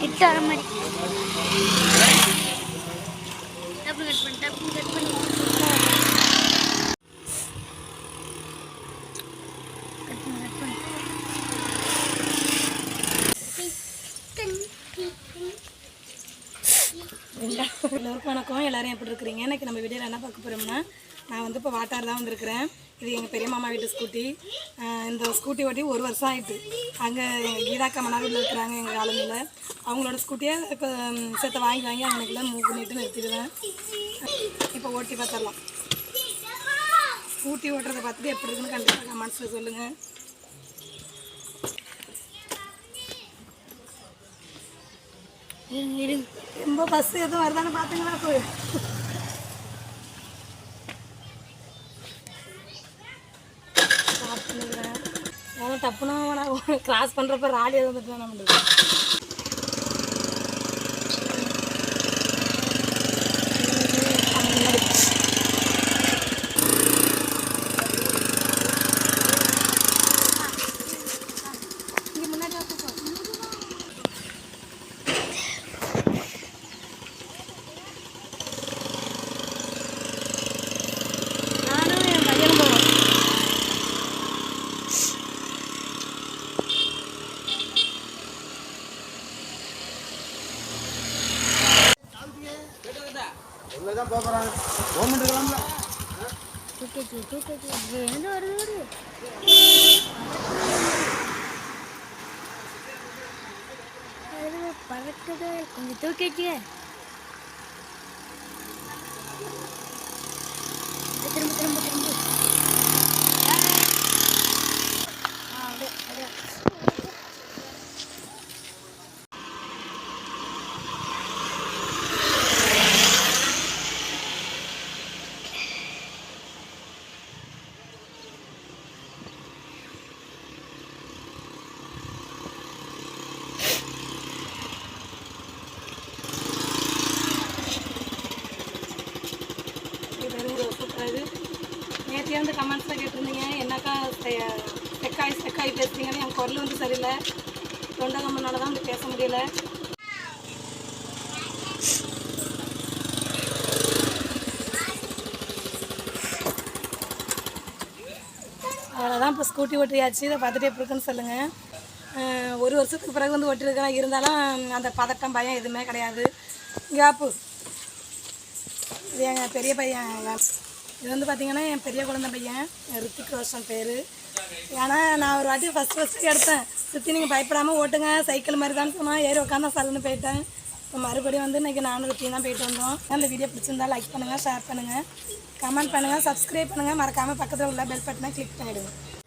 கிட்ட வர மாதிரி டப்பு கட் பண்ணி டப்பு கட் பண்ணி கட் பண்ணு கட் பண்ணு எல்லோருக்கும் வணக்கம். எல்லோரும் எப்படி இருக்கிறீங்க? இன்றைக்கி நம்ம வீடியோவில் என்ன பார்க்க போகிறோம்னா நான் வந்து இப்போ வாட்டார் தான் வந்திருக்கிறேன். இது எங்கள் பெரிய மாமா வீட்டு ஸ்கூட்டி இந்த ஸ்கூட்டி ஓட்டி ஒரு வருஷம் ஆயிட்டு. அங்கே எங்கள் கீதாக்கா மன்னாரில் இருக்கிறாங்க எங்கள் காலனியில் அவங்களோட ஸ்கூட்டியை இப்போ சேர்த்து வாங்கி வாங்கி அவங்களுக்குள்ள மூவ் பண்ணிட்டு நிறுத்திடுவேன். இப்போ ஓட்டி பார்த்துடலாம். ஸ்கூட்டி ஓட்டுறதை பார்த்துட்டு எப்படி இருக்குன்னு கண்டிப்பாக கமெண்ட்ஸில் சொல்லுங்கள் இருங்க இருங்க ரொம்ப பஸ் எதுவும் வருதான்னு பார்த்தீங்களா போய் ஸ்டாப் ஏன்னா டப்புனா கிராஸ் பண்ணுறப்ப ராலி எதுவும் வந்துட்டு நம்மளுக்கு? தூக்கி தூக்கி இது வருது, பறக்குது கொஞ்சம் தூக்கிச்சு நேற்று வந்து கமெண்ட்ஸில் கேட்டிருந்தீங்க? என்னக்கா ஸ்டெக்காய் ஸ்டெக்காய் பேசுறீங்கன்னு என் குரல் வந்து சரியில்லை. தொண்டகம்மனால தான் வந்து பேச முடியல. அவ்வளோதான் இப்போ ஸ்கூட்டி ஓட்டியாச்சு. இதை பார்த்துட்டு எப்படி இருக்குன்னு சொல்லுங்கள் ஒரு வருஷத்துக்கு பிறகு வந்து ஓட்டிருக்கிறேன் இருந்தாலும் அந்த பதட்டம் பயம் எதுவுமே கிடையாது. கேப்பு இது எங்கள் பெரிய பையன் இது வந்து பார்த்தீங்கன்னா என் பெரிய குழந்தை பையன் ரித்திக் ரோஷன் பேர். ஏன்னா நான் ஒரு வாட்டி ஃபஸ்ட் ஃபஸ்ட்டு எடுத்தேன். சுற்றி நீங்கள் பயப்படாமல் ஓட்டுங்க சைக்கிள் மாதிரி தான் சொன்னால் ஏறி உட்காந்து சல்லுன்னு போயிட்டேன். இப்போ மறுபடியும் வந்து இன்றைக்கி நானும் ருத்தி தான் போயிட்டு வந்தோம். அந்த வீடியோ பிடிச்சிருந்தா லைக் பண்ணுங்கள் ஷேர் பண்ணுங்கள் கமெண்ட் பண்ணுங்கள் சப்ஸ்கிரைப் பண்ணுங்கள் மறக்காமல் பக்கத்தில் உள்ள பெல் பட்டனை கிளிக் பண்ணிவிடுங்க